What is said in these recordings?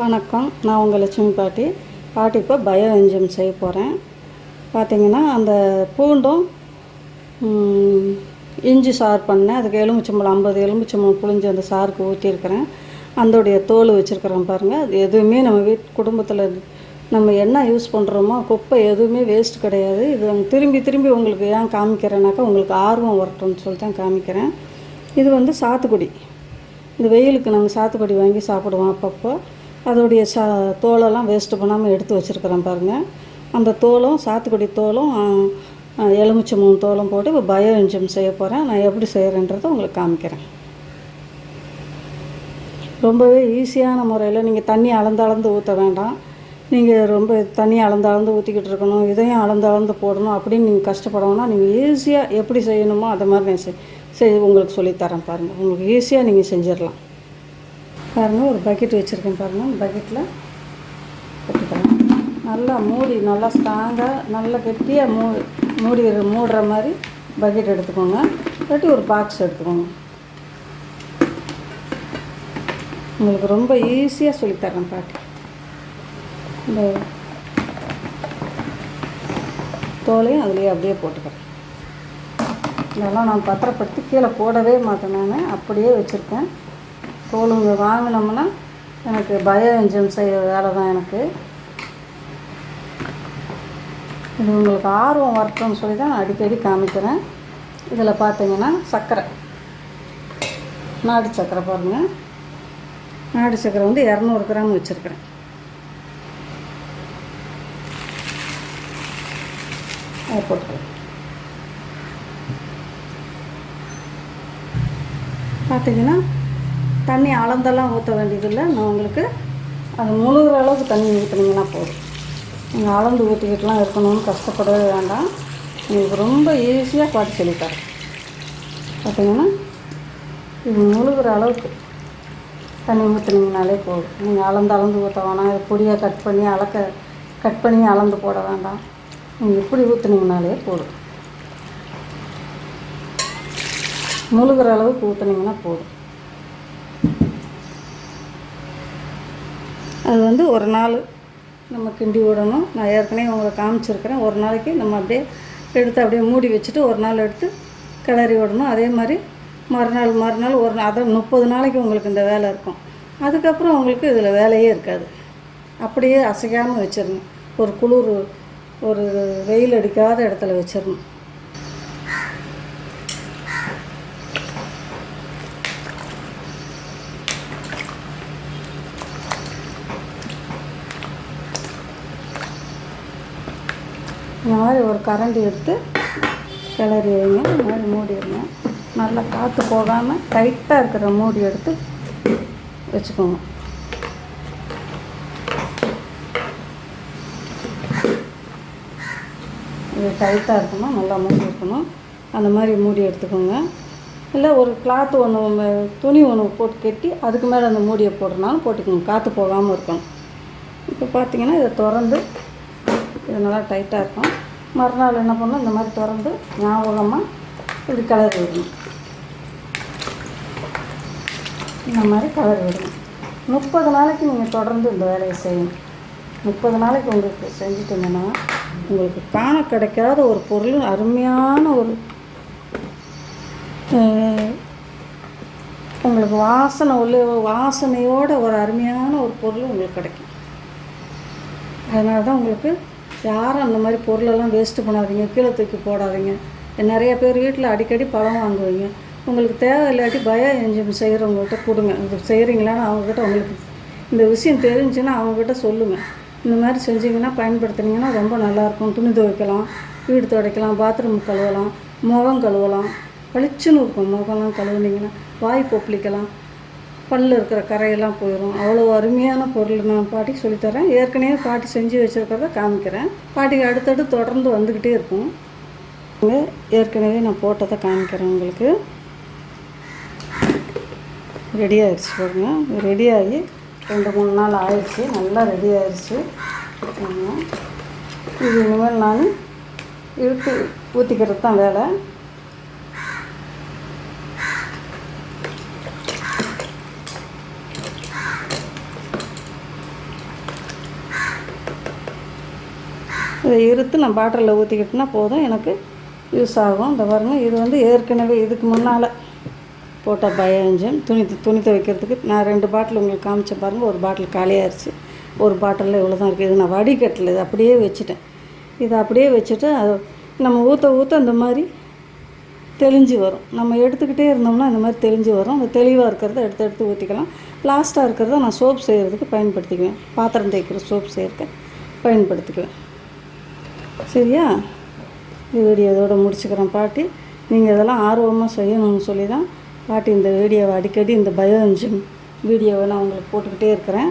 வணக்கம். நான் உங்கள் லட்சுமி பாட்டி. பாட்டி இப்போ பயோ என்ஜிம் செய்ய போகிறேன் பார்த்திங்கன்னா அந்த பூண்டும் இஞ்சி சாறு பண்ணேன். அதுக்கு எலுமிச்சம்பழம் ஐம்பது எலுமிச்சம்பழம் புளிஞ்சு அந்த சாருக்கு ஊற்றிருக்கிறேன் அதோடைய தோல் வச்சுருக்கிறேன் பாருங்கள் அது எதுவுமே நம்ம வீட் குடும்பத்தில் நம்ம என்ன யூஸ் பண்ணுறோமோ குப்பை எதுவுமே வேஸ்ட் கிடையாது. இது திரும்பி திரும்பி உங்களுக்கு ஏன் காமிக்கிறேனாக்கா உங்களுக்கு ஆர்வம் வரட்டும்னு சொல்லி தான் காமிக்கிறேன். இது வந்து சாத்துக்குடி. இந்த வெயிலுக்கு நாங்கள் சாத்துக்குடி வாங்கி சாப்பிடுவோம் அப்பப்போ. அதோடைய சா தோலெல்லாம் வேஸ்ட்டு பண்ணாமல் எடுத்து வச்சுருக்கிறேன் பாருங்கள் அந்த தோலும் சாத்துக்குடி தோலும் எலுமிச்சமும் தோலும் போட்டு இப்போ பயோ என்ஜிம் செய்ய போகிறேன் நான் எப்படி செய்கிறேன்றதை உங்களுக்கு காமிக்கிறேன். ரொம்பவே ஈஸியான முறையில் நீங்கள் தண்ணி அளந்து அளந்து ஊற்ற வேண்டாம். நீங்கள் ரொம்ப தண்ணி அளந்து அளந்து ஊற்றிக்கிட்டு இருக்கணும் இதையும் அளந்து அளந்து போடணும் அப்படின்னு நீங்கள் கஷ்டப்படணும்னா நீங்கள் ஈஸியாக எப்படி செய்யணுமோ அதை மாதிரி நான் செய் செய் உங்களுக்கு சொல்லித்தரேன் பாருங்கள் உங்களுக்கு ஈஸியாக நீங்கள் செஞ்சிடலாம். பாருங்கள் ஒரு பக்கெட் வச்சுருக்கேன் பாருங்கள் பக்கெட்டில் போட்டுக்கலாம் நல்லா மூடி நல்லா ஸ்ட்ராங்காக நல்லா கெட்டியாக மூ மூடி மூடுற மாதிரி பக்கெட் எடுத்துக்கோங்க. இல்லாட்டி ஒரு பாக்ஸ் எடுத்துக்கோங்க. உங்களுக்கு ரொம்ப ஈஸியாக சொல்லித்தரேன் பாட்டி. இந்த தோலையும் அதுலேயே அப்படியே போட்டுக்கிறேன். இதெல்லாம் நான் பத்திரப்படுத்தி கீழே போடவே மாட்டேன் நான் அப்படியே வச்சுருக்கேன். தோலுங்க வாங்கினோம்னா எனக்கு பயோ என்ஜிம் செய்கிற வேலை தான் எனக்கு. இது உங்களுக்கு ஆர்வம் வரட்டும்னு சொல்லி தான் நான் அடிக்கடி காமிக்கிறேன். இதில் பார்த்தீங்கன்னா சர்க்கரை நாடு சர்க்கரை பாருங்கள் நாடு சர்க்கரை வந்து இரநூறு கிராம் வச்சுருக்கிறேன். அதை போட்டுக்கிறேன் பார்த்தீங்கன்னா தண்ணி அளந்தெல்லாம் ஊற்ற வேண்டியதில்லை. நான் உங்களுக்கு அது முழுகிற அளவுக்கு தண்ணி ஊற்றுனீங்கன்னா போதும். நீங்கள் அளந்து ஊற்றிக்கிட்டுலாம் இருக்கணும்னு கஷ்டப்படவே வேண்டாம். உங்களுக்கு ரொம்ப ஈஸியாக பார்த்து சொல்லித்தரேன் பார்த்தீங்கன்னா இது முழுகிற அளவுக்கு தண்ணி ஊற்றுனீங்கனாலே போதும். நீங்கள் அளந்து அளந்து ஊற்ற வேணாம். இது பொடியாக கட் பண்ணி அளக்க கட் பண்ணி அளந்து போட வேண்டாம். நீங்கள் இப்படி ஊற்றுனீங்கனாலே போதும். முழுகிற அளவுக்கு ஊற்றுனீங்கன்னா போதும். அது வந்து ஒரு நாள் நம்ம கிண்டி விடணும். நான் ஏற்கனவே உங்களுக்கு காமிச்சிருக்கிறேன். ஒரு நாளைக்கு நம்ம அப்படியே எடுத்து அப்படியே மூடி வச்சுட்டு ஒரு நாள் எடுத்து கிளறி விடணும். அதே மாதிரி மறுநாள் மறுநாள் ஒரு நாள் அதான் முப்பது நாளைக்கு உங்களுக்கு இந்த வேலை இருக்கும். அதுக்கப்புறம் உங்களுக்கு இதில் வேலையே இருக்காது. அப்படியே அசைக்காமல் வச்சிடணும் ஒரு குளிர் ஒரு வெயில் அடிக்காத இடத்துல வச்சிடணும் இந்த மாதிரி ஒரு கரண்டி எடுத்து கிளறி வைங்க இந்த மாதிரி மூடிடுங்க நல்லா காற்று போகாமல் டைட்டாக இருக்கிற மூடி எடுத்து வச்சுக்கோங்க. இது டைட்டாக இருக்கணும் நல்லா மூடி இருக்கணும். அந்த மாதிரி மூடி எடுத்துக்கோங்க. இல்லை ஒரு கிளாத் ஒன்று துணி ஒன்று போட்டு கட்டி அதுக்கு மேலே அந்த மூடியை போடுறனாலும் போட்டுக்கோங்க. காற்று போகாமல் இருக்கணும். இப்போ பார்த்தீங்கன்னா இதை திறந்து இது நல்லா டைட்டாக இருக்கும். மறுநாள் என்ன பண்ணணும் இந்த மாதிரி திறந்து ஞாபகமாக இப்படி கலர் விடணும். இந்த மாதிரி கலர் விடணும். முப்பது நாளைக்கு நீங்கள் தொடர்ந்து இந்த வேலையை செய்யணும். முப்பது நாளைக்கு உங்களுக்கு செஞ்சிட்டிங்கன்னா உங்களுக்கு காண கிடைக்காத ஒரு பொருள் அருமையான ஒரு உங்களுக்கு வாசனை உள்ள வாசனையோட ஒரு அருமையான ஒரு பொருள் உங்களுக்கு கிடைக்கும். அதனால தான் உங்களுக்கு யாரும் அந்த மாதிரி பொருளெல்லாம் வேஸ்ட்டு பண்ணாதீங்க கீழே தூக்கி போடாதீங்க. நிறைய பேர் வீட்டில் அடிக்கடி பழம் வாங்குவீங்க. உங்களுக்கு தேவை இல்லாட்டி பயோ என்ஜின் செய்கிறவங்ககிட்ட கொடுங்க. இது செய்கிறீங்களான்னு அவங்கக்கிட்ட உங்களுக்கு இந்த விஷயம் தெரிஞ்சுன்னா அவங்கக்கிட்ட சொல்லுங்கள் இந்த மாதிரி செஞ்சீங்கன்னா பயன்படுத்துனீங்கன்னா ரொம்ப நல்லாயிருக்கும் துணி துவைக்கலாம் வீடு துடைக்கலாம் பாத்ரூம் கழுவலாம் முகம் கழுவலாம். பளிச்சுன்னு இருக்கும். முகம்லாம் கழுவுனீங்கன்னா வாய் கொப்பளிக்கலாம். பல்லு இருக்கிற கரையெல்லாம் போயிடும் அவ்வளோ அருமையான பொருள் நான் பாட்டிக்கு சொல்லித்தரேன் ஏற்கனவே பாட்டி செஞ்சு வச்சுருக்கிறத காமிக்கிறேன். பாட்டிக்கு அடுத்தடுத்து தொடர்ந்து வந்துக்கிட்டே இருக்கும். ஏற்கனவே நான் போட்டதை காமிக்கிறேன் உங்களுக்கு. ரெடி ஆயிடுச்சு பாருங்க. ரெடி ஆகி ரெண்டு மூணு நாள் ஆயிடுச்சு. நல்லா ரெடி ஆயிடுச்சு. இது இனிமேல் நான் இழுத்து ஊற்றிக்கிறது தான் வேலை. இதை இருத்து நான் பாட்டிலில் ஊற்றிக்கிட்டோன்னா போதும் எனக்கு யூஸ் ஆகும். இந்த பாருங்க இது வந்து ஏற்கனவே இதுக்கு முன்னால் போட்ட பயோஞ்சம் துணி துணி துவைக்கிறதுக்கு நான் ரெண்டு பாட்டில் உங்களுக்கு காமிச்சேன் பாருங்கள் ஒரு பாட்டில் காலியாகிடுச்சு ஒரு பாட்டிலில் இவ்வளோ தான் இருக்குது இது நான் வடிகட்டில் இது அப்படியே வச்சுட்டேன். இதை அப்படியே வச்சுட்டு அது நம்ம ஊற்ற ஊற்ற இந்த மாதிரி தெளிஞ்சு வரும். நம்ம எடுத்துக்கிட்டே இருந்தோம்னா இந்த மாதிரி தெளிஞ்சு வரும். அந்த தெளிவாக இருக்கிறத எடுத்து எடுத்து ஊற்றிக்கலாம் லாஸ்ட்டாக இருக்கிறத நான் சோப் செய்கிறதுக்கு பயன்படுத்திக்குவேன். பாத்திரம் தேய்க்கிற சோப் செய்கிறதுக்கு பயன்படுத்திக்குவேன். சரியா? இந்த வீடியோ இதோட முடிச்சுக்கிறேன் பாட்டி. நீங்கள் இதெல்லாம் ஆர்வமாக செய்யணும்னு சொல்லி தான் பாட்டி இந்த வீடியோவை அடிக்கடி இந்த பயோ இன்ஜின் வீடியோவை நான் உங்களுக்கு போட்டுக்கிட்டே இருக்கிறேன்.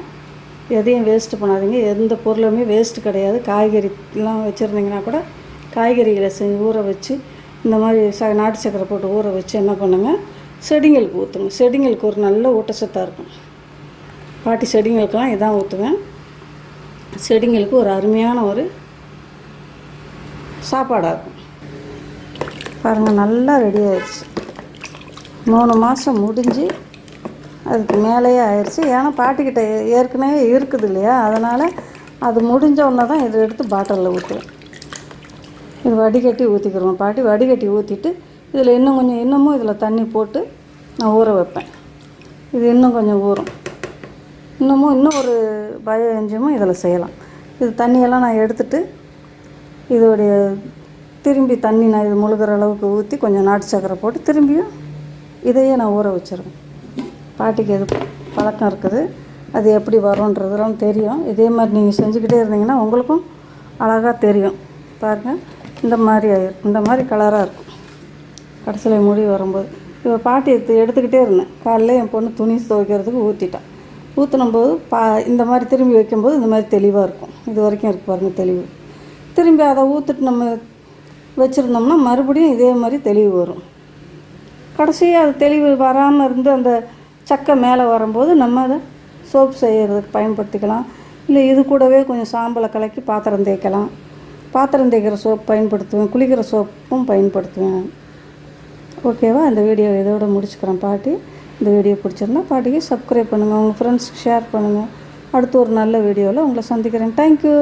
எதையும் வேஸ்ட்டு பண்ணாதீங்க. எந்த பொருளுமே வேஸ்ட்டு கிடையாது. காய்கறிலாம் வச்சுருந்தீங்கன்னா கூட காய்கறிகளை செஞ்சு ஊற வச்சு இந்த மாதிரி ச நாட்டு சக்கரை போட்டு ஊற வச்சு என்ன பண்ணுங்கள் செடிங்களுக்கு ஊற்றுங்க செடிங்களுக்கு ஒரு நல்ல ஊட்டச்சத்தாக இருக்கும். பாட்டி செடிங்களுக்கெல்லாம் இதான் ஊற்றுவேன் செடிங்களுக்கு ஒரு அருமையான ஒரு சாப்பாடாக இருக்கும் பாருங்கள் நல்லா ரெடி ஆயிடுச்சு மூணு மாதம் முடிஞ்சு அதுக்கு மேலேயே ஆயிடுச்சு ஏன்னா பாட்டிக்கிட்ட ஏற்கனவே இருக்குது இல்லையா? அதனால் அது முடிஞ்ச உடனே தான் இதை எடுத்து பாட்டிலில் ஊற்றுவேன் இது வடிகட்டி ஊற்றிக்கிறோம் பாட்டி வடிகட்டி ஊற்றிட்டு இதில் இன்னும் கொஞ்சம் இன்னமும் இதில் தண்ணி போட்டு நான் ஊற வைப்பேன். இது இன்னும் கொஞ்சம் ஊறும். இன்னமும் இன்னும் ஒரு பயோ என்ஜிமும் இதில் செய்யலாம். இது தண்ணியெல்லாம் நான் எடுத்துகிட்டு இதோடைய திரும்பி தண்ணி நான் இது முழுகிற அளவுக்கு ஊற்றி கொஞ்சம் நாட்டு சக்கரை போட்டு திரும்பியும் இதையே நான் ஊற வச்சிருவேன். பாட்டிக்கு எது பழக்கம் இருக்குது அது எப்படி வரும்ன்றதெல்லாம் தெரியும். இதே மாதிரி நீங்கள் செஞ்சுக்கிட்டே இருந்தீங்கன்னா உங்களுக்கும் அழகாக தெரியும். பாருங்கள் இந்த மாதிரி ஆயிரும் இந்த மாதிரி கலராக இருக்கும். கடைசியில் முடி வரும்போது. இப்போ பாட்டி எடுத்து எடுத்துக்கிட்டே இருந்தேன். காலைல என் பொண்ணு துணி துவைக்கிறதுக்கு ஊற்றிட்டான் ஊற்றினும் போது பா இந்த மாதிரி திரும்பி வைக்கும்போது இந்த மாதிரி தெளிவாக இருக்கும். இது வரைக்கும் இருக்கு பாருங்கள் தெளிவு. திரும்பி அதை ஊற்றுட்டு நம்ம வச்சுருந்தோம்னா மறுபடியும் இதே மாதிரி தெளிவு வரும். கடைசியாக அது தெளிவு வராமல் இருந்து அந்த சக்கை மேலே வரும்போது நம்ம அதை சோப் செய்கிறதுக்கு பயன்படுத்திக்கலாம். இல்லை இது கூடவே கொஞ்சம் சாம்பலை கலக்கி பாத்திரம் தேய்க்கலாம். பாத்திரம் தேய்க்கிற சோப் பயன்படுத்துவேன் குளிக்கிற சோப்பும் பயன்படுத்துவேன். ஓகேவா இந்த வீடியோ இதோட முடிச்சுக்கிறேன் பாட்டி. இந்த வீடியோ பிடிச்சிருந்தா பாட்டிக்கு சப்ஸ்கிரைப் பண்ணுங்கள் உங்கள் ஃப்ரெண்ட்ஸ்க்கு ஷேர் பண்ணுங்கள் அடுத்து ஒரு நல்ல வீடியோவில் உங்களை சந்திக்கிறேன். தேங்க்யூ